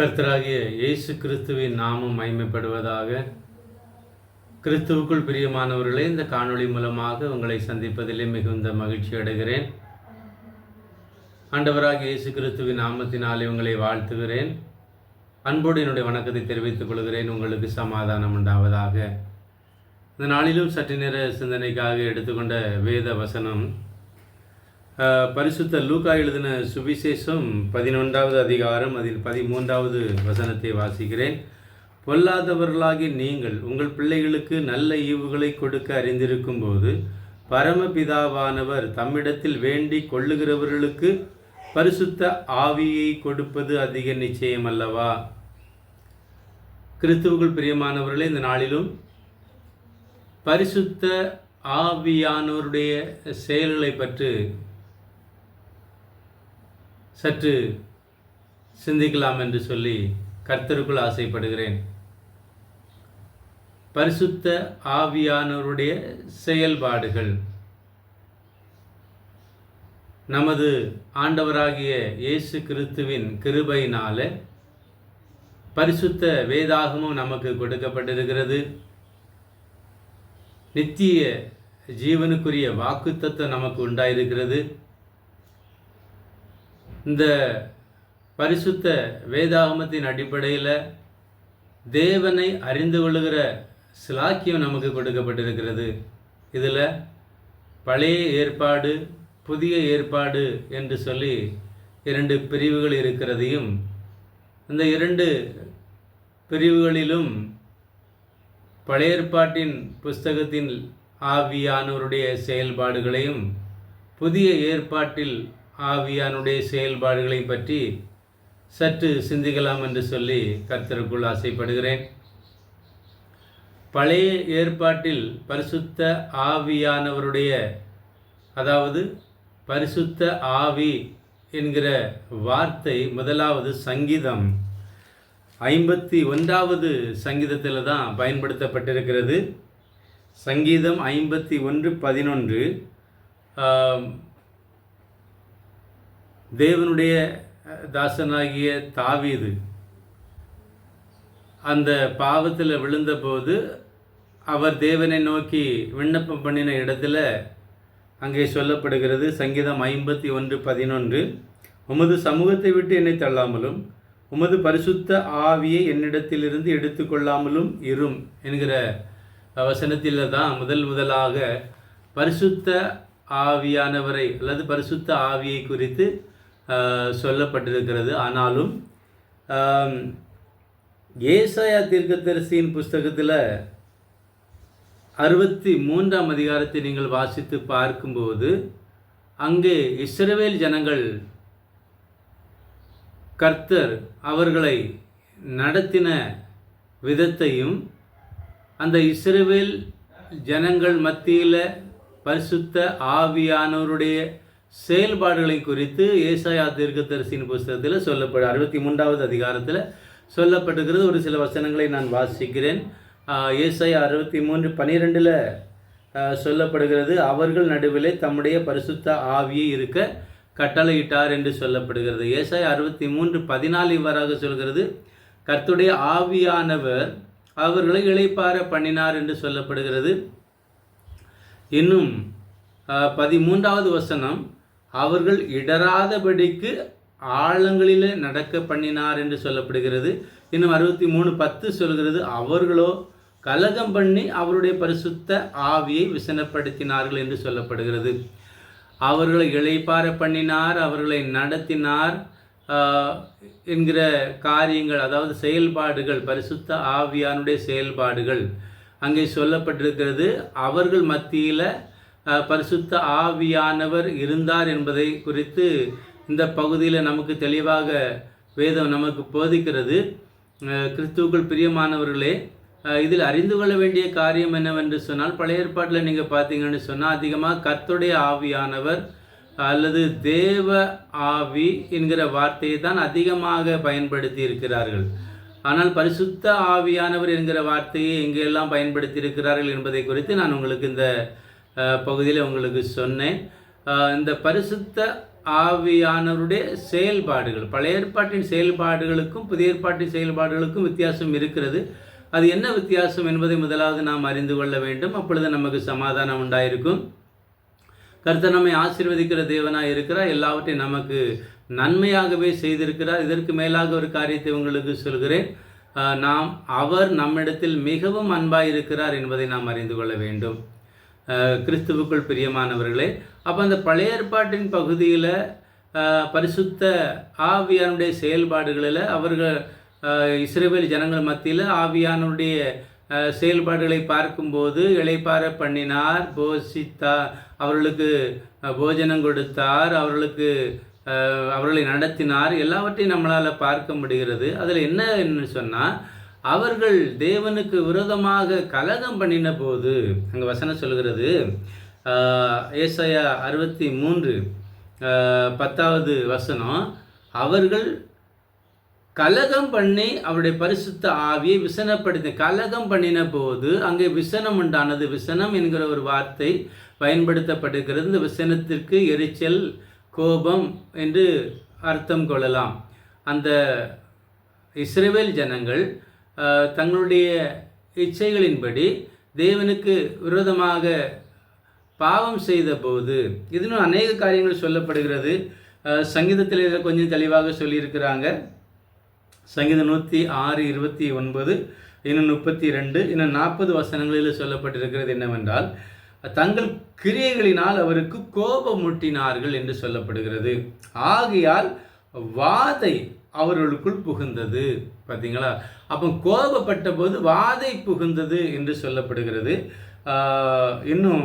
கர்த்தராகிய இயேசு கிறிஸ்துவின் நாமம் மைமைப்படுவதாக கிறிஸ்துவுக்குள் பிரியமானவர்களே இந்த காணொளி மூலமாக உங்களை சந்திப்பதிலே மிகுந்த மகிழ்ச்சி அடைகிறேன். ஆண்டவராக இயேசு கிறிஸ்துவின் நாமத்தினாலே உங்களை வாழ்த்துகிறேன். அன்போடு என்னுடைய வணக்கத்தை தெரிவித்துக் கொள்கிறேன். உங்களுக்கு சமாதானம் உண்டாவதாக. இந்த நாளிலும் சற்று நேர சிந்தனைக்காக எடுத்துக்கொண்ட வேத வசனம் பரிசுத்த லூக்கா எழுதின சுவிசேஷம் பதினொன்றாவது அதிகாரம் அதில் பதிமூன்றாவது வசனத்தை வாசிக்கிறேன். பொல்லாதவர்களாகி நீங்கள் உங்கள் பிள்ளைகளுக்கு நல்ல ஈவுகளை கொடுக்க அறிந்திருக்கும் போது பரமபிதாவானவர் தம்மிடத்தில் வேண்டி கொள்ளுகிறவர்களுக்கு பரிசுத்த ஆவியை கொடுப்பது அதிக நிச்சயம் அல்லவா? கிறிஸ்துவுக்குள் பிரியமானவர்களே இந்த நாளிலும் பரிசுத்த ஆவியானோருடைய செயல்களை பற்றி சற்று சிந்திக்கலாம் என்று சொல்லி கர்த்தருக்குள் ஆசைப்படுகிறேன். பரிசுத்த ஆவியானவருடைய செயல்பாடுகள். நமது ஆண்டவராகிய இயேசு கிறிஸ்துவின் கிருபையினால பரிசுத்த வேதாகமும் நமக்கு கொடுக்கப்பட்டிருக்கிறது. நித்திய ஜீவனுக்குரிய வாக்குத்தத்தம் நமக்கு உண்டாயிருக்கிறது. இந்த பரிசுத்த வேதாகமத்தின் அடிப்படையில் தேவனை அறிந்து கொள்ளுகிற சிலாக்கியம் நமக்கு கொடுக்கப்பட்டிருக்கிறது. இதில் பழைய ஏற்பாடு புதிய ஏற்பாடு என்று சொல்லி இரண்டு பிரிவுகள் இருக்கிறதையும் இந்த இரண்டு பிரிவுகளிலும் பழைய ஏற்பாட்டின் புஸ்தகத்தின் ஆவியானவருடைய செயல்பாடுகளையும் புதிய ஏற்பாட்டில் ஆவியானுடைய செயல்பாடுகளை பற்றி சற்று சிந்திக்கலாம் என்று சொல்லி கர்த்தருக்குள் ஆசைப்படுகிறேன். பழைய ஏற்பாட்டில் பரிசுத்த ஆவியானவருடைய அதாவது பரிசுத்த ஆவி என்கிற வார்த்தை முதலாவது சங்கீதம் ஐம்பத்தி ஒன்றாவது சங்கீதத்தில் தான் பயன்படுத்தப்பட்டிருக்கிறது. சங்கீதம் ஐம்பத்தி ஒன்று பதினொன்று தேவனுடைய தாசனாகிய தாவீது அந்த பாவத்தில் விழுந்தபோது அவர் தேவனை நோக்கி விண்ணப்பம் பண்ணின இடத்துல அங்கே சொல்லப்படுகிறது சங்கீதம் ஐம்பத்தி ஒன்று பதினொன்று. உமது சமூகத்தை விட்டு என்னை தள்ளாமலும் உமது பரிசுத்த ஆவியை என்னிடத்திலிருந்து எடுத்துக்கொள்ளாமலும் இரும் என்கிற வசனத்தில் தான் முதல் முதலாக பரிசுத்த ஆவியானவரை அல்லது பரிசுத்த ஆவியை குறித்து சொல்லப்பட்டிருக்கிறது. ஆனாலும் ஏசாயா தீர்க்கதரிசியின் புஸ்தகத்தில் அறுபத்தி மூன்றாம் அதிகாரத்தை நீங்கள் வாசித்து பார்க்கும்போது அங்கே இஸ்ரவேல் ஜனங்கள் கர்த்தர் அவர்களை நடத்தின விதத்தையும் அந்த இஸ்ரவேல் ஜனங்கள் மத்தியில் பரிசுத்த ஆவியானவருடைய செயல்பாடுகளை குறித்து ஏசாயா தீர்க்கதரிசின் புஸ்தகத்தில் சொல்லப்படு அறுபத்தி மூன்றாவது அதிகாரத்தில் சொல்லப்பட்டிருக்கிறது. ஒரு சில வசனங்களை நான் வாசிக்கிறேன். ஏசாயா அறுபத்தி மூன்று பனிரெண்டில் சொல்லப்படுகிறது அவர்கள் நடுவிலே தம்முடைய பரிசுத்த ஆவியை இருக்க கட்டளையிட்டார் என்று சொல்லப்படுகிறது. ஏசாய் அறுபத்தி மூன்று பதினாலு இவ்வாறாக சொல்கிறது கர்த்துடைய ஆவியானவர் அவர்களை இழைப்பார பண்ணினார் என்று சொல்லப்படுகிறது. இன்னும் பதிமூன்றாவது வசனம் அவர்கள் இடராதபடிக்கு ஆழங்களிலே நடக்க பண்ணினார் என்று சொல்லப்படுகிறது. இன்னும் அறுபத்தி மூணு பத்து சொல்கிறது அவர்களோ கலகம் பண்ணி அவருடைய பரிசுத்த ஆவியை விசனப்படுத்தினார்கள் என்று சொல்லப்படுகிறது. அவர்களை இளைப்பார பண்ணினார் அவர்களை நடத்தினார் என்கிற காரியங்கள் அதாவது செயல்பாடுகள் பரிசுத்த ஆவியானுடைய செயல்பாடுகள் அங்கே சொல்லப்பட்டிருக்கிறது. அவர்கள் மத்தியில் பரிசுத்த ஆவியானவர் இருந்தார் என்பதை குறித்து இந்த பகுதியில் நமக்கு தெளிவாக வேதம் நமக்கு போதிக்கிறது. ஆஹ், கிறிஸ்துவுக்குள் பிரியமானவர்களே இதில் அறிந்து கொள்ள வேண்டிய காரியம் என்னவென்று சொன்னால் பழைய ஏற்பாட்டில் நீங்கள் பார்த்தீங்கன்னு சொன்னால் அதிகமாக கர்த்துடைய ஆவியானவர் அல்லது தேவ ஆவி என்கிற வார்த்தையை தான் அதிகமாக பயன்படுத்தி இருக்கிறார்கள். ஆனால் பரிசுத்த ஆவியானவர் என்கிற வார்த்தையை எங்கெல்லாம் பயன்படுத்தி இருக்கிறார்கள் என்பதை குறித்து நான் உங்களுக்கு இந்த பகுதியில் உங்களுக்கு சொன்னேன். இந்த பரிசுத்த ஆவியானவருடைய செயல்பாடுகள் பழைய ஏற்பாட்டின் செயல்பாடுகளுக்கும் புதிய ஏற்பாட்டின் செயல்பாடுகளுக்கும் வித்தியாசம் இருக்கிறது. அது என்ன வித்தியாசம் என்பதை முதலாவது நாம் அறிந்து கொள்ள வேண்டும். அப்பொழுது நமக்கு சமாதானம் உண்டாயிருக்கும். கர்த்தர் நம்மை ஆசீர்வதிக்கிற தேவனாக இருக்கிறார். எல்லாவற்றையும் நமக்கு நன்மையாகவே செய்திருக்கிறார். இதற்கு மேலாக ஒரு காரியத்தை உங்களுக்கு சொல்கிறேன். நாம் அவர் நம்மிடத்தில் மிகவும் அன்பாக இருக்கிறார் என்பதை நாம் அறிந்து கொள்ள வேண்டும். கிறிஸ்துவுக்குள் பிரியமானவர்களே அப்போ அந்த பழைய ஏற்பாட்டின் பகுதியில் பரிசுத்த ஆவியானுடைய செயல்பாடுகளில் அவர்கள் இஸ்ரேவேல் ஜனங்கள் மத்தியில் ஆவியானுடைய செயல்பாடுகளை பார்க்கும்போது இளைப்பார பண்ணினார் போஷித்தா அவர்களுக்கு போஜனம் கொடுத்தார் அவர்களுக்கு அவர்களை நடத்தினார் எல்லாவற்றையும் நம்மளால் பார்க்க முடிகிறது. அதில் என்ன சொன்னால் அவர்கள் தேவனுக்கு விரோதமாக கலகம் பண்ணின போது அங்கே வசனம் சொல்கிறது ஏசையா அறுபத்தி மூன்று பத்தாவது வசனம் அவர்கள் கலகம் பண்ணி அவருடைய பரிசுத்த ஆவியை விசனப்படுத்தி கலகம் பண்ணின போது அங்கே விசனம் உண்டானது. விசனம் என்கிற ஒரு வார்த்தை பயன்படுத்தப்படுகிறது. இந்த விசனத்திற்கு எரிச்சல் கோபம் என்று அர்த்தம் கொள்ளலாம். அந்த இஸ்ரேவேல் ஜனங்கள் தங்களுடைய இச்சைகளின்படி தேவனுக்கு விரோதமாக பாவம் செய்தபோது இதுன்னு அநேக காரியங்கள் சொல்லப்படுகிறது. சங்கீதத்தில் இதை கொஞ்சம் தெளிவாக சொல்லியிருக்கிறாங்க. சங்கீதம் நூற்றி ஆறு இருபத்தி ஒன்பது இன்னும் முப்பத்தி ரெண்டு இன்னும் நாற்பது வசனங்களில் சொல்லப்பட்டிருக்கிறது என்னவென்றால் தங்கள் கிரியைகளினால் அவருக்கு கோபமூட்டினார்கள் என்று சொல்லப்படுகிறது. ஆகையால் வாதை அவர்களுக்குள் புகுந்தது. பார்த்தீங்களா அப்போ கோபப்பட்ட போது வாதை புகுந்தது என்று சொல்லப்படுகிறது. இன்னும்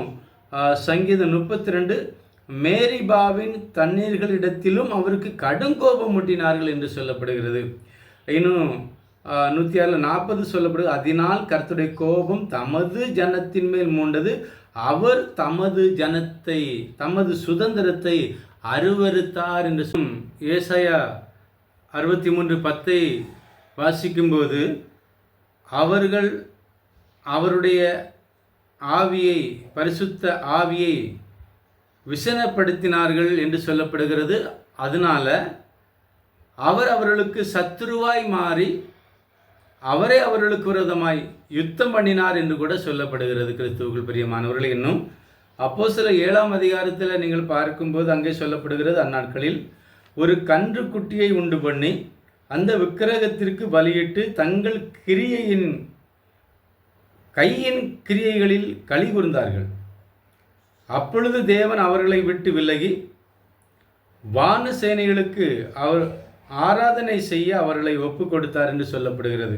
சங்கீதம் முப்பத்தி ரெண்டு மேரிபாவின் தண்ணீர்களிடத்திலும் அவருக்கு கடும் கோபமூட்டினார்கள் என்று சொல்லப்படுகிறது. இன்னும் நூற்றி ஆறில் நாற்பது சொல்லப்படுது அதனால் கர்த்தருடைய கோபம் தமது ஜனத்தின் மேல் மூண்டது. அவர் தமது ஜனத்தை தமது சுதந்திரத்தை அருவருத்தார் என்று சொல்லும் ஏசாயா அறுபத்தி மூன்று பத்தை வாசிக்கும்போது அவர்கள் அவருடைய ஆவியை பரிசுத்த ஆவியை விசனப்படுத்தினார்கள் என்று சொல்லப்படுகிறது. அதனால அவர் அவர்களுக்கு சத்துருவாய் மாறி அவரே அவர்களுக்கு விரோதமாய் யுத்தம் பண்ணினார் என்று கூட சொல்லப்படுகிறது கிறிஸ்துவுக்குள் பிரியமானவர்கள் இன்னும் அப்போ சில ஏழாம் அதிகாரத்தில் நீங்கள் பார்க்கும்போது அங்கே சொல்லப்படுகிறது அந்நாட்களில் ஒரு கன்று குட்டியை உண்டு பண்ணி அந்த விக்கிரகத்திற்கு பலியிட்டு தங்கள் கிரியையின் கையின் கிரியைகளில் களி கூர்ந்தார்கள். அப்பொழுது தேவன் அவர்களை விட்டு விலகி வானு சேனைகளுக்கு அவர் ஆராதனை செய்ய அவர்களை ஒப்பு கொடுத்தார் என்று சொல்லப்படுகிறது.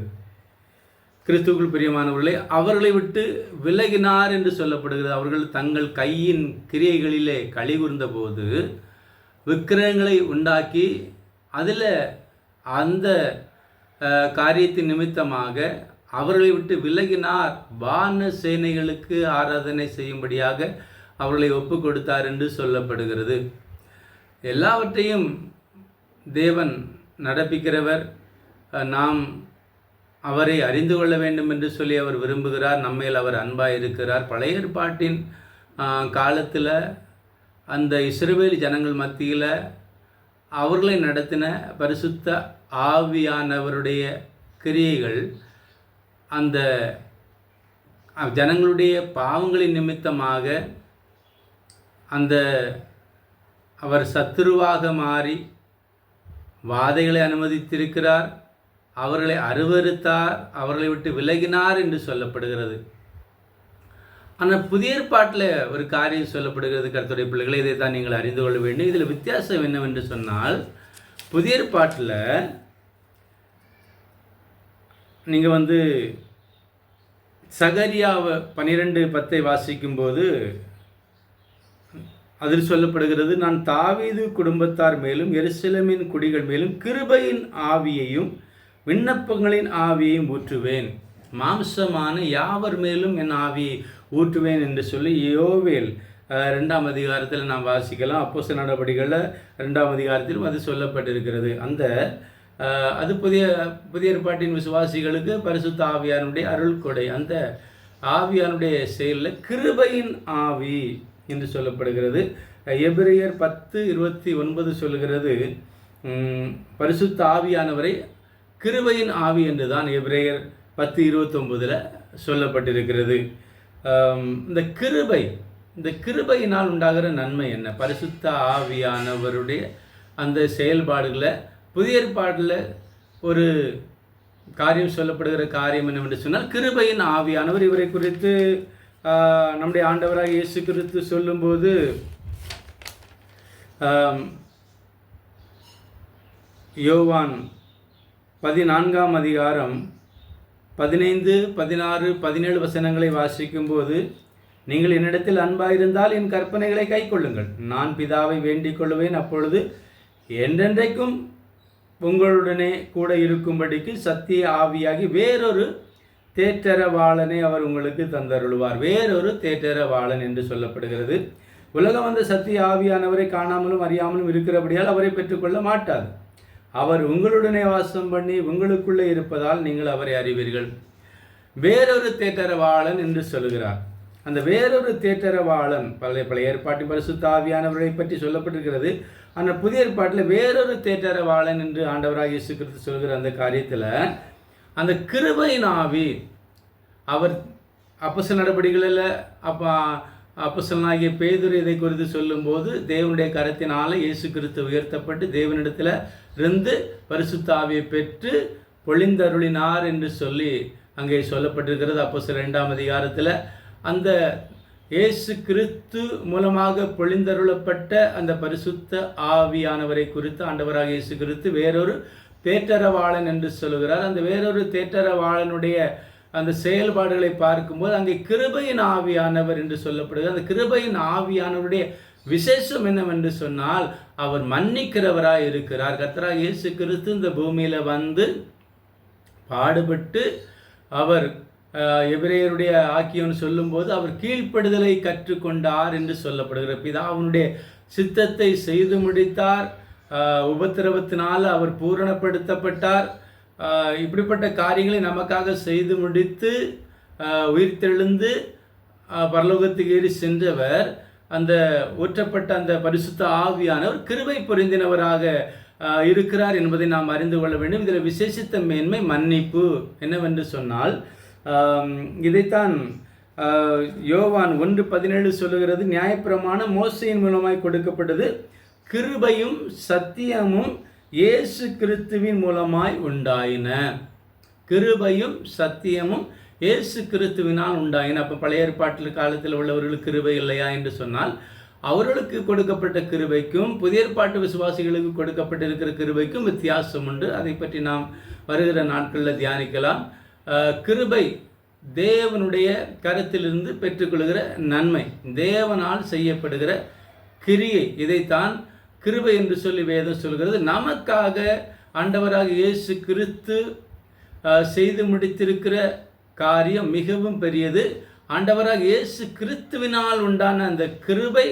கிறிஸ்துக்குள் பிரியமானவர்களே அவர்களை விட்டு விலகினார் என்று சொல்லப்படுகிறது. அவர்கள் தங்கள் கையின் கிரியைகளிலே களி போது விக்கிரகங்களை உண்டாக்கி அதில் அந்த காரியத்தின் நிமித்தமாக அவர்களை விட்டு விலகினார். வான சேனைகளுக்கு ஆராதனை செய்யும்படியாக அவர்களை ஒப்பு கொடுத்தார் என்று சொல்லப்படுகிறது. எல்லாவற்றையும் தேவன் நடப்பிக்கிறவர். நாம் அவரை அறிந்து கொள்ள வேண்டும் என்று சொல்லி அவர் விரும்புகிறார். நம்மேல் அவர் அன்பாக இருக்கிறார். பழைய ஏற்பாட்டின் காலத்தில் அந்த இஸ்ரவேல் ஜனங்கள் மத்தியில் அவர்களை நடத்தின பரிசுத்த ஆவியானவருடைய கிரியைகள் அந்த ஜனங்களுடைய பாவங்களின் நிமித்தமாக அந்த அவர் சத்துருவாக மாறி வாதைகளை அனுமதித்திருக்கிறார் அவர்களை அருவறுத்தார் அவர்களை விட்டு விலகினார் என்று சொல்லப்படுகிறது. ஆனால் புதிய ஏற்பாட்டில் ஒரு காரியம் சொல்லப்படுகிறது கருத்துடைய பிள்ளைகளை இதை தான் நீங்கள் அறிந்து கொள்ள வேண்டும். இதில் வித்தியாசம் என்னவென்று சொன்னால் புதிய பாட்டில் நீங்கள் வந்து சகரியாவை பன்னிரெண்டு பத்தை வாசிக்கும்போது அதில் சொல்லப்படுகிறது நான் தாவீது குடும்பத்தார் மேலும் எருசலமின் குடிகள் மேலும் கிருபையின் ஆவியையும் விண்ணப்பங்களின் ஆவியையும் ஊற்றுவேன். மாம்சமான யாவர் மேலும் என் ஆவியை ஊற்றுவேன் என்று சொல்லி யோவேல் ரெண்டாம் அதிகாரத்தில் நாம் வாசிக்கலாம். அப்போஸ் நடவடிக்கைகளில் ரெண்டாம் அதிகாரத்திலும் அது சொல்லப்பட்டிருக்கிறது. அந்த அது புதிய புதிய ஏற்பாட்டின் விசுவாசிகளுக்கு பரிசுத்த ஆவியானுடைய அருள் கொடை அந்த ஆவியானுடைய செயலில் கிருபையின் ஆவி என்று சொல்லப்படுகிறது. எபிரியர் பத்து இருபத்தி ஒன்பது சொல்கிறது பரிசுத்த ஆவியானவரை கிருபையின் ஆவி என்று தான் எபிரேயர் பத்து இருபத்தொம்பதில் சொல்லப்பட்டிருக்கிறது. இந்த கிருபை இந்த கிருபையினால் உண்டாகிற நன்மை என்ன? பரிசுத்த ஆவியானவருடைய அந்த செயல்பாடுகளை புதிய ஏற்பாடில் ஒரு காரியம் சொல்லப்படுகிற காரியம் என்னவென்று சொன்னால் கிருபையின் ஆவியானவர் இவரை குறித்து நம்முடைய ஆண்டவராக இயேசு குறித்து சொல்லும்போது யோவான் பதினான்காம் அதிகாரம் பதினைந்து பதினாறு பதினேழு வசனங்களை வாசிக்கும்போது நீங்கள் என்னிடத்தில் அன்பாயிருந்தால் என் கற்பனைகளை கைக்கொள்ளுங்கள். நான் பிதாவை வேண்டிக் கொள்வேன் அப்பொழுது என்றென்றைக்கும் உங்களுடனே கூட இருக்கும்படிக்கு சத்திய ஆவியாகி வேறொரு தேற்றரவாளனை அவர் உங்களுக்கு தந்தருள்வார். வேறொரு தேற்றரவாளன் என்று சொல்லப்படுகிறது. உலகம் வந்த சத்திய ஆவியானவரை காணாமலும் அறியாமலும் இருக்கிறபடியால் அவரை பெற்றுக்கொள்ள மாட்டாது. அவர் உங்களுடனே வாசம் பண்ணி உங்களுக்குள்ளே இருப்பதால் நீங்கள் அவரை அறிவீர்கள். வேறொரு தேற்றரவாளன் என்று சொல்கிறார் அந்த வேறொரு தேற்றரவாளன் பழைய பழைய ஏற்பாட்டின் பரிசுத்தாவியானவரை பற்றி சொல்லப்பட்டிருக்கிறது. அந்த புதிய ஏற்பாட்டில் வேறொரு தேற்றரவாளன் என்று ஆண்டவராக இயேசு கிறிஸ்து சொல்கிற அந்த காரியத்தில் அந்த கிருபை நாவி அவர் அப்பச நடவடிக்கைகளில் அப்போ அப்போஸ்தலனாகிய பேதுரு இதை குறித்து சொல்லும்போது தேவனுடைய கரத்தினால் இயேசு கிறிஸ்து உயர்த்தப்பட்டு தேவனிடத்தில் இருந்து பரிசுத்தாவியை பெற்று பொழிந்தருளினார் என்று சொல்லி அங்கே சொல்லப்பட்டிருக்கிறது. அப்போ ரெண்டாம் அதிகாரத்தில் அந்த இயேசு கிறிஸ்து மூலமாக பொழிந்தருளப்பட்ட அந்த பரிசுத்த ஆவியானவரை குறித்து ஆண்டவராக இயேசு கிறிஸ்து வேறொரு தேட்டரவாளன் என்று சொல்கிறார் அந்த வேறொரு தேட்டரவாளனுடைய அந்த செயல்பாடுகளை பார்க்கும்போது அங்கே கிருபையின் ஆவியானவர் என்று சொல்லப்படுகிறது. அந்த கிருபையின் ஆவியானவருடைய விசேஷம் என்னவென்று சொன்னால் அவர் மன்னிக்கிறவராய் இருக்கிறார். கத்ரா இயேசு கிறிஸ்து இந்த பூமியில் வந்து பாடுபட்டு அவர் எபிரேயருடைய ஆக்கியவன் சொல்லும்போது அவர் கீழ்ப்படுதலை கற்றுக்கொண்டார் என்று சொல்லப்படுகிற பிதாவுனுடைய சித்தத்தை செய்து முடித்தார். உபத்திரவத்தினால் அவர் பூரணப்படுத்தப்பட்டார். இப்படிப்பட்ட காரியங்களை நமக்காக செய்து முடித்து உயிர்த்தெழுந்து பரலோகத்துக்கு ஏறி சென்றவர் அந்த ஊற்றப்பட்ட அந்த பரிசுத்த ஆவியானவர் கிருபை பொருந்தினவராக இருக்கிறார் என்பதை நாம் அறிந்து கொள்ள வேண்டும். இதில் விசேஷித்த மேன்மை மன்னிப்பு என்னவென்று சொன்னால் இதைத்தான் யோவான் ஒன்று பதினேழு சொல்லுகிறது நியாயப்பிரமாணம் மோசையின் மூலமாய் கொடுக்கப்பட்டது கிருபையும் சத்தியமும் இயேசு கிறிஸ்துவின் மூலமாய் உண்டாயின. கிருபையும் சத்தியமும் இயேசு கிறிஸ்துவினால் உண்டாயின. அப்போ பழைய ஏற்பாட்டில் காலத்தில் உள்ளவர்களுக்கு கிருபை இல்லையா என்று சொன்னால் அவர்களுக்கு கொடுக்கப்பட்ட கிருபைக்கும் புதிய ஏற்பாட்டு விசுவாசிகளுக்கு கொடுக்கப்பட்டிருக்கிற கிருபைக்கும் வித்தியாசம் உண்டு. அதை பற்றி நாம் வருகிற நாட்களில் தியானிக்கலாம். கிருபை தேவனுடைய கருத்திலிருந்து பெற்றுக்கொள்கிற நன்மை தேவனால் செய்யப்படுகிற கிரியை இதைத்தான் கிருபை என்று சொல்லி வேதம் சொல்கிறது. நமக்காக ஆண்டவராக இயேசு கிறிஸ்து செய்து முடித்திருக்கிற காரியம் மிகவும் பெரியது. ஆண்டவராக இயேசு கிறிஸ்துவினால் உண்டான அந்த கிருபை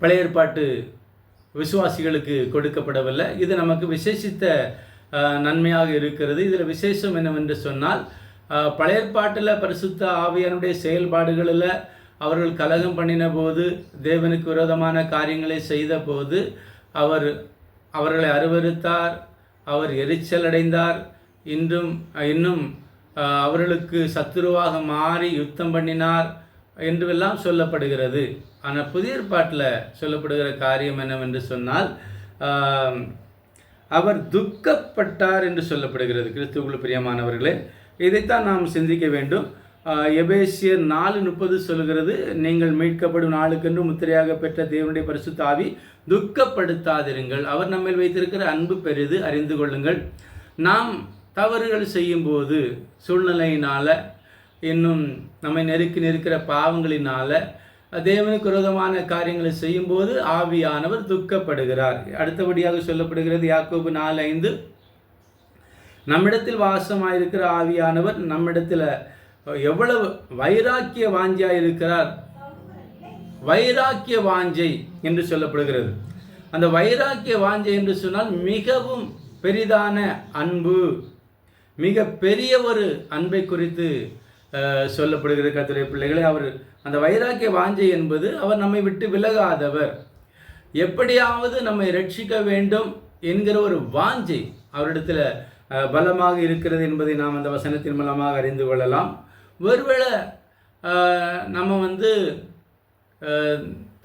பழைய ஏற்பாட்டு விசுவாசிகளுக்கு கொடுக்கப்படவில்லை. இது நமக்கு விசேஷித்த நன்மையாக இருக்கிறது. இதில் விசேஷம் என்னவென்று சொன்னால் அஹ், பழைய பரிசுத்த ஆவியானுடைய செயல்பாடுகளில் அவர்கள் கலகம் பண்ணின போது தேவனுக்கு விரோதமான காரியங்களை செய்த போது அவர் அவர்களை அருவறுத்தார் அவர் எரிச்சல் அடைந்தார். இன்றும் இன்னும் அவர்களுக்கு சத்துருவாக மாறி யுத்தம் பண்ணினார் என்றுவெல்லாம் சொல்லப்படுகிறது. ஆனால் புதிய பாட்டில் சொல்லப்படுகிற காரியம் என்னவென்று சொன்னால் அவர் துக்கப்பட்டார் என்று சொல்லப்படுகிறது. கிறிஸ்துவுக்குள் பிரியமானவர்களே இதைத்தான் நாம் சிந்திக்க வேண்டும். எபேசியர் நாலு முப்பது சொல்கிறது நீங்கள் மீட்கப்படும் நாளுக்கென்று முத்திரையாக பெற்ற தேவனுடைய பரிசுத்த துக்கப்படுத்தாதிருங்கள். அவர் நம்ம வைத்திருக்கிற அன்பு பெரிது அறிந்து கொள்ளுங்கள். நாம் தவறுகள் செய்யும்போது சூழ்நிலையினால் இன்னும் நம்மை நெருக்கி நிற்கிற பாவங்களினால தேவனுக்கு விரோதமான காரியங்களை செய்யும்போது ஆவியானவர் துக்கப்படுகிறார். அடுத்தபடியாக சொல்லப்படுகிறது யாக்கோபு நாலு ஐந்து. நம்மிடத்தில் வாசமாயிருக்கிற ஆவியானவர் நம்மிடத்தில் எவ்வளவு வைராக்கிய வாஞ்சியாக இருக்கிறார். வைராக்கிய வாஞ்சை என்று சொல்லப்படுகிறது. அந்த வைராக்கிய வாஞ்சை என்று சொன்னால் மிகவும் பெரிதான அன்பு மிக பெரிய ஒரு அன்பை குறித்து சொல்லப்படுகிற கத்திரை பிள்ளைகளை அவர் அந்த வைராக்கிய வாஞ்சை என்பது அவர் நம்மை விட்டு விலகாதவர். எப்படியாவது நம்மை ரட்சிக்க வேண்டும் என்கிற ஒரு வாஞ்சை அவரிடத்தில் பலமாக இருக்கிறது என்பதை நாம் அந்த வசனத்தின் மூலமாக அறிந்து கொள்ளலாம். ஒருவேளை நம்ம வந்து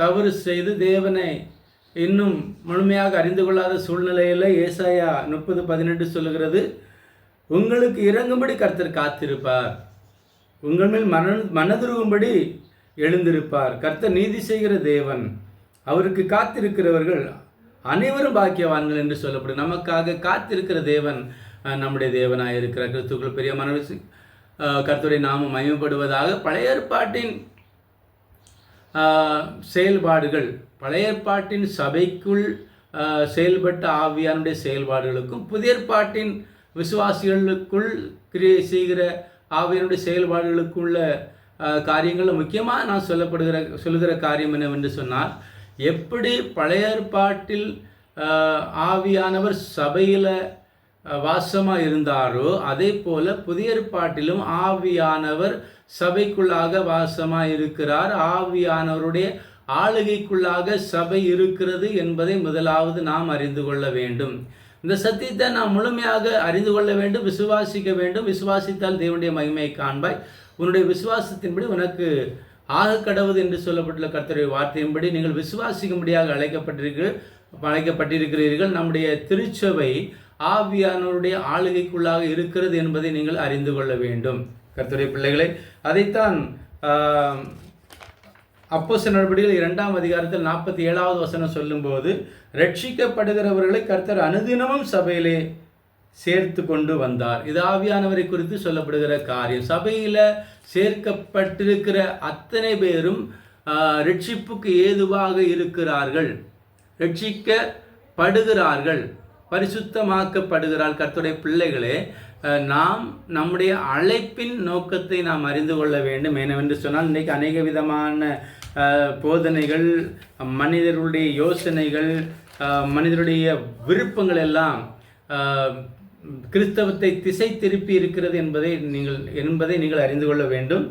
தவறு செய்து தேவனை இன்னும் முழுமையாக அறிந்து கொள்ளாத சூழ்நிலையில் ஏசாயா முப்பது பதினெட்டு சொல்லுகிறது உங்களுக்கு இறங்கும்படி கர்த்தர் காத்திருப்பார். உங்கள் மேல் மன மனதுருகும்படி எழுந்திருப்பார். கர்த்தர் நீதி செய்கிற தேவன். அவருக்கு காத்திருக்கிறவர்கள் அனைவரும் பாக்கியவான்கள் என்று சொல்லப்படும். நமக்காக காத்திருக்கிற தேவன் நம்முடைய தேவனாக இருக்கிறார். கிறிஸ்துக்குள் பெரிய மனவசி கர்த்தரை நாம மயமப்படுவதாக பழைய ஏற்பாட்டின் செயல்பாடுகள் பழைய ஏற்பாட்டின் சபைக்குள் செயல்பட்ட ஆவியானுடைய செயல்பாடுகளுக்கும் புதிய ஏற்பாட்டின் விசுவாசிகளுக்குள் கிரியை செய்கிற ஆவியனுடைய செயல்பாடுகளுக்குள்ள காரியங்களில் முக்கியமாக நான் சொல்லப்படுகிற சொல்லுகிற காரியம் என்னவென்று சொன்னால் எப்படி பழைய ஏற்பாட்டில் ஆவியானவர் சபையில் வாசமாக இருந்தாரோ அதே போல் புதிய ஏற்பாட்டிலும் ஆவியானவர் சபைக்குள்ளாக வாசமாக இருக்கிறார். ஆவியானவருடைய ஆளுகைக்குள்ளாக சபை இருக்கிறது என்பதை முதலாவது நாம் அறிந்து கொள்ள வேண்டும். இந்த சத்தியத்தை நாம் முழுமையாக அறிந்து கொள்ள வேண்டும் விசுவாசிக்க வேண்டும். விசுவாசித்தால் தேவனுடைய மகிமையை காண்பாய். உன்னுடைய விசுவாசத்தின்படி உனக்கு ஆக கடவுது என்று சொல்லப்பட்டுள்ள கர்த்தருடைய வார்த்தையின்படி நீங்கள் விசுவாசிக்கும்படியாக அழைக்கப்பட்டிருக்கிறீர்கள் அழைக்கப்பட்டிருக்கிறீர்கள். நம்முடைய திருச்சபை ஆவியானவருடைய ஆளுகைக்குள்ளாக இருக்கிறது என்பதை நீங்கள் அறிந்து கொள்ள வேண்டும். கர்த்தருடைய பிள்ளைகளை அதைத்தான் அப்போ அப்போஸ்தலர் நடவடிக்கைகள் இரண்டாம் அதிகாரத்தில் நாற்பத்தி ஏழாவது வசனம் சொல்லும்போது ரட்சிக்கப்படுகிறவர்களை கர்த்தர் அனுதினமும் சபையிலே சேர்த்து கொண்டு வந்தார். இது ஆவியானவரை குறித்து சொல்லப்படுகிற காரியம். சபையில் சேர்க்கப்பட்டிருக்கிற அத்தனை பேரும் ரட்சிப்புக்கு ஏதுவாக இருக்கிறார்கள். ரட்சிக்கப்படுகிறார்கள். பரிசுத்தமாக்கப்படுகிறார் கர்த்தருடைய பிள்ளைகளே நாம் நம்முடைய அழைப்பின் நோக்கத்தை நாம் அறிந்து கொள்ள வேண்டும். என்னவென்று சொன்னால் இன்றைக்கு அநேக விதமான போதனைகள் மனிதர்களுடைய யோசனைகள் மனிதருடைய விருப்பங்கள் எல்லாம் கிறிஸ்தவத்தை திசை திருப்பி இருக்கிறது என்பதை நீங்கள் என்பதை நீங்கள் அறிந்து கொள்ள வேண்டும்.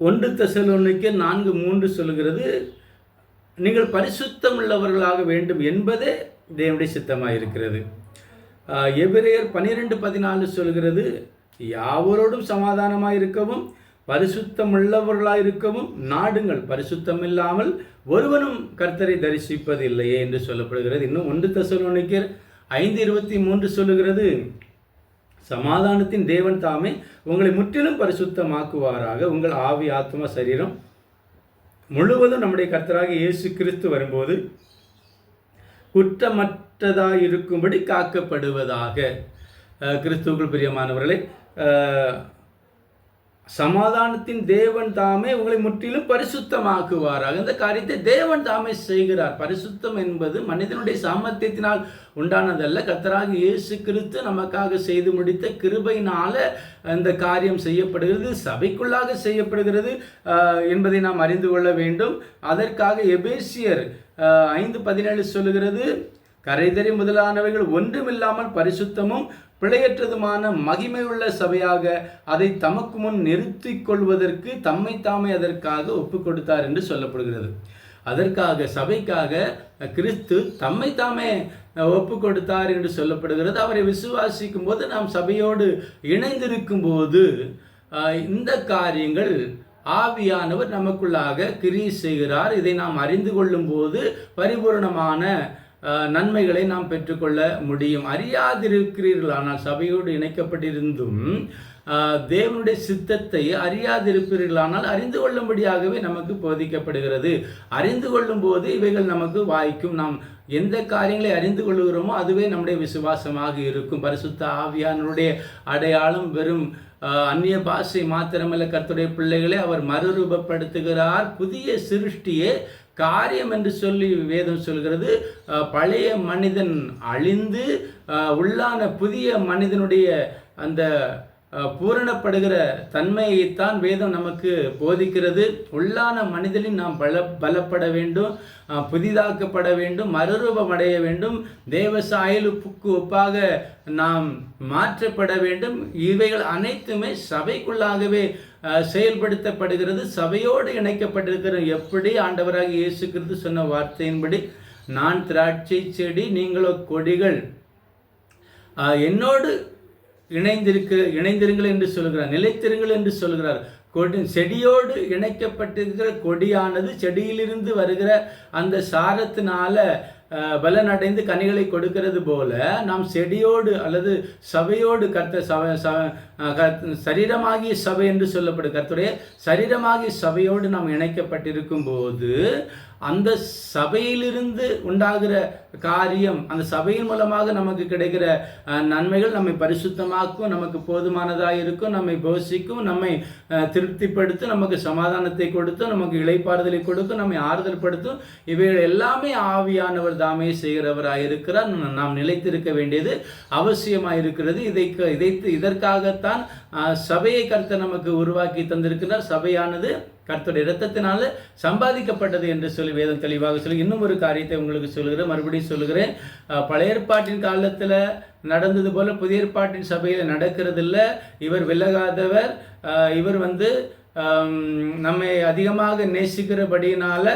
ஒன்று தெசலோனிக்கு நான்கு மூன்று சொல்லுகிறது நீங்கள் பரிசுத்தம் உள்ளவர்களாக வேண்டும் என்பதே தேவனுடைய சித்தமாக இருக்கிறது எபிரேயர் பனிரெண்டு பதினாலு சொல்கிறது யாவரோடும் சமாதானமாக இருக்கவும் பரிசுத்தம் இருக்கவும் நாடுங்கள் பரிசுத்தம் இல்லாமல் ஒருவனும் கர்த்தரை தரிசிப்பதில்லையே என்று சொல்லப்படுகிறது. இன்னும் ஒன்று தெசலோனிக்கர் ஐந்து இருபத்தி மூன்று சொல்லுகிறது சமாதானத்தின் தேவன் தாமே உங்களை முற்றிலும் பரிசுத்தமாக்குவாராக. உங்கள் ஆவி ஆத்மா சரீரம் முழுவதும் நம்முடைய கர்த்தராக இயேசு கிறிஸ்து வரும்போது குற்றமற்றதாக இருக்கும்படி காக்கப்படுவதாக கிறிஸ்துவுக்குள் பிரியமானவர்களை சமாதானத்தின் தேவன் தாமே உங்களை முற்றிலும் பரிசுத்தமாக்குவாராக. இந்த காரியத்தை தேவன் தாமே செய்கிறார். பரிசுத்தம் என்பது மனிதனுடைய சாமர்த்தியத்தினால் உண்டானதல்ல. கத்தராக இயேசு கிறிஸ்து நமக்காக செய்து முடித்த கிருபையினால இந்த காரியம் செய்யப்படுகிறது சபைக்குள்ளாக செய்யப்படுகிறது என்பதை நாம் அறிந்து கொள்ள வேண்டும். அதற்காக எபேசியர் ஐந்து பதினேழு சொல்லுகிறது கரைதறி முதலானவைகள் ஒன்றுமில்லாமல் பரிசுத்தமும் பிழையற்றதுமான மகிமையுள்ள சபையாக அதை தமக்கு முன் நிறுத்திக் கொள்வதற்கு தம்மை தாமே அதற்காக ஒப்பு கொடுத்தார் என்று சொல்லப்படுகிறது. அதற்காக சபைக்காக கிறிஸ்து தம்மை தாமே ஒப்பு கொடுத்தார் என்று சொல்லப்படுகிறது. அவரை விசுவாசிக்கும் போது நாம் சபையோடு இணைந்திருக்கும் போது இந்த காரியங்கள் ஆவியானவர் நமக்குள்ளாக கிரி செய்கிறார். இதை நாம் அறிந்து கொள்ளும் போது பரிபூரணமான நன்மைகளை நாம் பெற்றுக்கொள்ள முடியும். அறியாதிருக்கிறீர்கள் ஆனால் சபையோடு இணைக்கப்பட்டிருந்தும் தேவனுடைய சித்தத்தை அறியாதிருப்பீர்களானால் அறிந்து கொள்ளும்படியாகவே நமக்கு போதிக்கப்படுகிறது. அறிந்து கொள்ளும் போது இவைகள் நமக்கு வாய்க்கும். நாம் எந்த காரியங்களை அறிந்து கொள்கிறோமோ அதுவே நம்முடைய விசுவாசமாக இருக்கும். பரிசுத்த ஆவியானுடைய அடையாளம் வெறும் அந்நிய பாஷை மாத்திரமல்ல. கத்துடைய பிள்ளைகளை அவர் மறுரூபப்படுத்துகிறார். புதிய சிருஷ்டியை காரியம் என்று சொல்லி வேதம் சொல்கிறது பழைய மனிதன் அழிந்து உள்ளான புதிய மனிதனுடைய அந்த பூரணப்படுகிற தன்மையைத்தான் வேதம் நமக்கு போதிக்கிறது. உள்ளான மனிதனில் நாம் பல பலப்பட வேண்டும் புதிதாக்கப்பட வேண்டும் மறுரூபம் அடைய வேண்டும். தேவ சாயலுக்கு ஒப்பாக நாம் மாற்றப்பட வேண்டும். இவைகள் அனைத்துமே சபைக்குள்ளாகவே செயல்படுத்தப்படுகிறது சபையோடு இணைக்கப்பட்டிருக்கிற எப்படி ஆண்டவராக இயேசு கிறிஸ்து சொன்ன வார்த்தையின்படி நான் திராட்சை செடி நீங்களோ கொடிகள் என்னோடு இணைந்திருக்க இணைந்திருங்கள் என்று சொல்கிறார் நிலைத்திருங்கள் என்று சொல்கிறார். கொடி செடியோடு இணைக்கப்பட்டிருக்கிற கொடியானது செடியிலிருந்து வருகிற அந்த சாரத்தினால பலனடைந்து கனிகளை கொடுக்கிறது போல நாம் செடியோடு அல்லது சபையோடு கர்த்த சபை ச- சரீரமாகிய சபை என்று சொல்லப்படும் கர்த்தருடைய சரீரமாகிய சபையோடு நாம் இணைக்கப்பட்டிருக்கும் போது அந்த சபையிலிருந்து உண்டாகிற காரியம் அந்த சபையின் மூலமாக நமக்கு கிடைக்கிற நன்மைகள் நம்மை பரிசுத்தமாக்கும் நமக்கு போதுமானதாக இருக்கும் நம்மை போஷிக்கும் நம்மை திருப்திப்படுத்தும் நமக்கு சமாதானத்தை கொடுத்தும் நமக்கு இழைப்பாறுதலை கொடுக்கும் நம்மை ஆறுதல் படுத்தும் இவைகள் எல்லாமே ஆவியானவர் தாமே செய்கிறவராக இருக்கிறார். ந- நாம் நிலைத்திருக்க வேண்டியது அவசியமாக இருக்கிறது. இதை இதை இதற்காகத்தான் சபையை கருத்தை நமக்கு உருவாக்கி தந்திருக்கிறார். சபையானது கர்த்தருடைய இரத்தத்தினால சம்பாதிக்கப்பட்டது என்று சொல்லி வேதம் தெளிவாக சொல்லி இன்னும் ஒரு காரியத்தை உங்களுக்கு சொல்லுகிறேன். மறுபடியும் சொல்லுகிறேன். பழைய ஏற்பாட்டின் காலத்தில் நடந்தது போல புதிய ஏற்பாட்டின் சபையில் நடக்கிறதில்ல. இவர் விலகாதவர். இவர் வந்து நம்மை அதிகமாக நேசிக்கிறபடியினால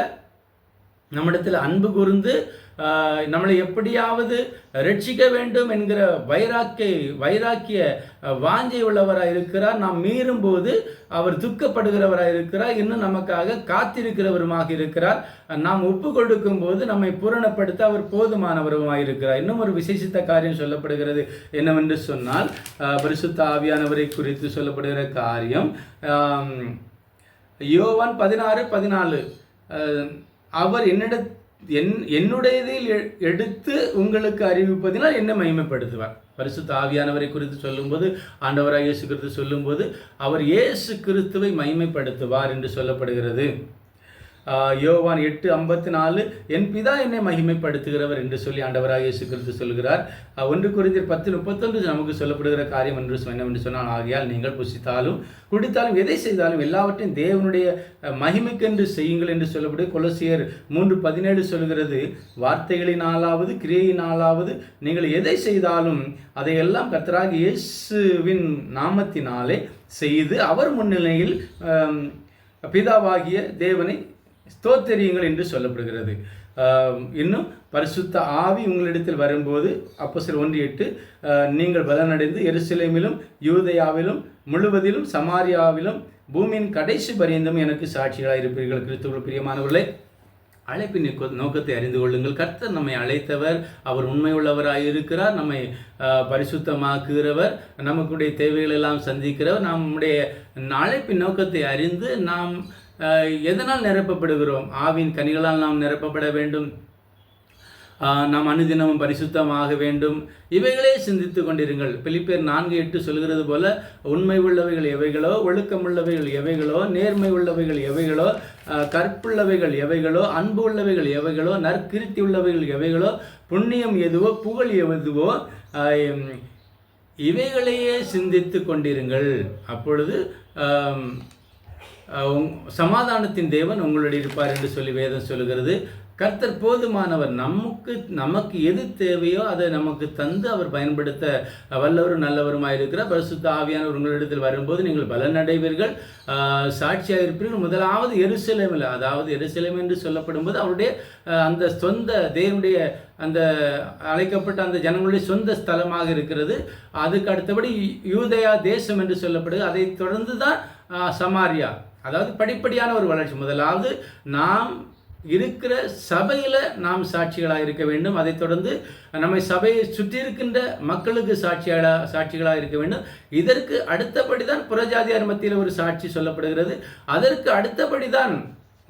நம்மிடத்தில் அன்பு கூர்ந்து நம்மளை எப்படியாவது ரட்சிக்க வேண்டும் என்கிற வைராக்கிய வைராக்கிய வாஞ்சை உள்ளவராக இருக்கிறார். நாம் மீறும்போது அவர் துக்கப்படுகிறவராக இருக்கிறார். இன்னும் நமக்காக காத்திருக்கிறவருமாக இருக்கிறார். நாம் ஒப்பு கொடுக்கும் போது நம்மை பூரணப்படுத்த அவர் போதுமானவருமாக இருக்கிறார். இன்னும் ஒரு விசேஷித்த காரியம் சொல்லப்படுகிறது என்னவென்று சொன்னால் பரிசுத்த ஆவியானவரை குறித்து சொல்லப்படுகிற காரியம் யோவான் பதினாறு பதினாலு அவர் என்னிட என் என்னுடையதில் எடுத்து உங்களுக்கு அறிவிப்பதினால் என்ன மகிமைப்படுத்துவார். பரிசு தாவியானவரை குறித்து சொல்லும்போது ஆண்டவராக இயேசு கிறிஸ்து சொல்லும்போது அவர் இயேசு கிறிஸ்துவை மகிமைப்படுத்துவார் என்று சொல்லப்படுகிறது. யோவான் எட்டு ஐம்பத்தி நாலு என் பிதா என்னை மகிமைப்படுத்துகிறவர் என்று சொல்லி ஆண்டவராக இயேசு கிறிஸ்து சொல்கிறார். ஒன்று குறிந்தியர் பத்து முப்பத்தொன்று நமக்கு சொல்லப்படுகிற காரியம் என்று என்னவென்று என்று சொன்னால் ஆகையால் நீங்கள் புசித்தாலும் குடித்தாலும் எதை செய்தாலும் எல்லாவற்றையும் தேவனுடைய மகிமைக்கென்று செய்யுங்கள் என்று சொல்லப்படும் கொலசியர் மூன்று பதினேழு சொல்கிறது. வார்த்தைகளினாலாவது கிரியையினாலாவது நீங்கள் எதை செய்தாலும் அதையெல்லாம் கர்த்தராக இயேசுவின் நாமத்தினாலே செய்து அவர் முன்னிலையில் பிதாவாகிய தேவனை ஸ்தோத்தரியுங்கள் என்று சொல்லப்படுகிறது. இன்னும் பரிசுத்த ஆவி உங்களிடத்தில் வரும்போது அப்போ சில ஒன்று எட்டு நீங்கள் பலனடைந்து எருசலேமிலும் யூதையாவிலும் முழுவதிலும் சமாரியாவிலும் பூமியின் கடைசி பரியந்தம் எனக்கு சாட்சிகளாக இருப்பீர்கள். கிறிஸ்துவ பிரியமானவர்களே அழைப்பின் நோக்கத்தை அறிந்து கொள்ளுங்கள். கர்த்தர் நம்மை அழைத்தவர் அவர் உண்மை உள்ளவராக இருக்கிறார். நம்மை பரிசுத்தமாக்குகிறவர் நமக்குடைய தேவைகளெல்லாம் சந்திக்கிறவர். நம்முடைய அழைப்பின் நோக்கத்தை அறிந்து நாம் எதனால் நிரப்பப்படுகிறோம்? ஆவின் கனிகளால் நாம் நிரப்பப்பட வேண்டும். நாம் அனுதினமும் பரிசுத்தமாக வேண்டும். இவைகளே சிந்தித்து கொண்டிருங்கள். பிலிப்பேர் நான்கு எட்டு சொல்கிறது போல உண்மை உள்ளவைகள் எவைகளோ ஒழுக்கம் உள்ளவைகள் எவைகளோ நேர்மை உள்ளவைகள் எவைகளோ கற்புள்ளவைகள் எவைகளோ அன்பு உள்ளவைகள் எவைகளோ நற்கிருத்தி உள்ளவைகள் எவைகளோ புண்ணியம் எதுவோ புகழ் எதுவோ இவைகளையே சிந்தித்து கொண்டிருங்கள். அப்பொழுது சமாதானத்தின் தேவன் உங்களுடைய இருப்பார் என்று சொல்லி வேதம் சொல்லுகிறது. கர்த்தர் போதுமானவர் நமக்கு நமக்கு எது தேவையோ அதை நமக்கு தந்து அவர் பயன்படுத்த வல்லவரும் நல்லவருமாக இருக்கிறார். பரிசுத்த ஆவியானவர் உங்களிடத்தில் வரும்போது நீங்கள் பலனடைவீர்கள். அடைவீர்கள் சாட்சியாக இருப்பீர்கள் முதலாவது எருசலேமில் அதாவது எருசலேம் என்று சொல்லப்படும் போது அவருடைய அந்த சொந்த தேவனுடைய அந்த அழைக்கப்பட்ட அந்த ஜனங்களுடைய சொந்த ஸ்தலமாக இருக்கிறது. அதுக்கு அடுத்தபடி யூதயா தேசம் என்று சொல்லப்படுது அதை தொடர்ந்து தான் சமாரியா. அதாவது படிப்படியான ஒரு வளர்ச்சி. முதலாவது நாம் இருக்கிற சபையில் நாம் சாட்சிகளாக இருக்க வேண்டும். அதைத் தொடர்ந்து நம்மை சபையை சுற்றி இருக்கின்ற மக்களுக்கு சாட்சியாக சாட்சிகளாக இருக்க வேண்டும். இதற்கு அடுத்தபடி தான் புறஜாதியார் மத்தியில் ஒரு சாட்சி சொல்லப்படுகிறது. அதற்கு அடுத்தபடி தான்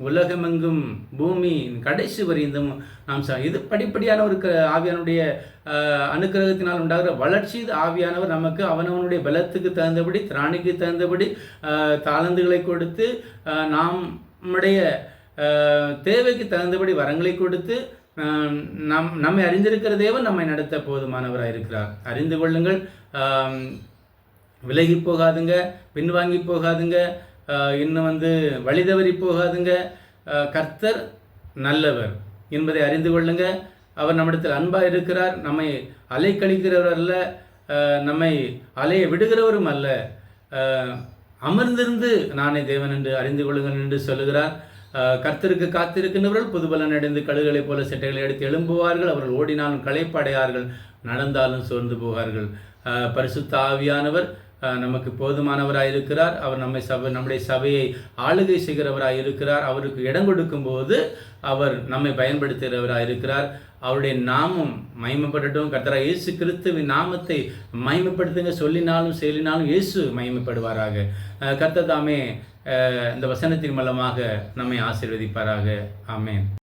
உலகமெங்கும் பூமி கடைசி வரைந்தும் நாம் இது படிப்படியான ஒரு க ஆவியானுடைய அனுக்கிரகத்தினால் உண்டாகிற வளர்ச்சி ஆவியானவர் நமக்கு அவனவனுடைய பலத்துக்கு தகுந்தபடி திராணிக்கு தகுந்தபடி தாளந்துகளை கொடுத்து நம்முடைய தேவைக்கு தகுந்தபடி வரங்களை கொடுத்து நம் நம்மை அறிந்திருக்கிற தேவன் நம்மை நடத்த போதுமானவராக இருக்கிறார். அறிந்து கொள்ளுங்கள். விலகி போகாதுங்க பின்வாங்கி போகாதுங்க. இன்னும் வந்து வழி தவறி போகாதுங்க கர்த்தர் நல்லவர் என்பதை அறிந்து கொள்ளுங்க. அவர் நம்மிடத்தில் அன்பாக இருக்கிறார் நம்மை அலைக்கழிக்கிறவர் அல்ல நம்மை அலைய விடுகிறவரும் அல்ல. அமர்ந்திருந்து நானே தேவன் என்று அறிந்து கொள்ளுங்கள் என்று சொல்லுகிறார். கர்த்தருக்கு காத்திருக்கின்றவர்கள் புதுபலன் அடைந்து கழுகளைப் போல செட்டைகளை எடுத்து எழும்புவார்கள். அவர்கள் ஓடினாலும் களைப்படையார்கள் நடந்தாலும் சோர்ந்து போவார்கள். பரிசுத்த ஆவியானவர் நமக்கு போதுமானவராக இருக்கிறார் அவர் நம்மை சபை நம்முடைய சபையை ஆளுகை செய்கிறவராக இருக்கிறார் அவருக்கு இடம் கொடுக்கும்போது அவர் நம்மை பயன்படுத்துகிறவராக இருக்கிறார் அவருடைய நாமம் மயமப்படட்டும் கர்த்தரா இயேசு கிறிஸ்துவின் நாமத்தை மயமப்படுத்துங்க சொல்லினாலும் செயலினாலும் இயேசு மயமப்படுவாராக அஹ், தாமே இந்த வசனத்தின் மூலமாக நம்மை ஆசீர்வதிப்பாராக. ஆமேன்.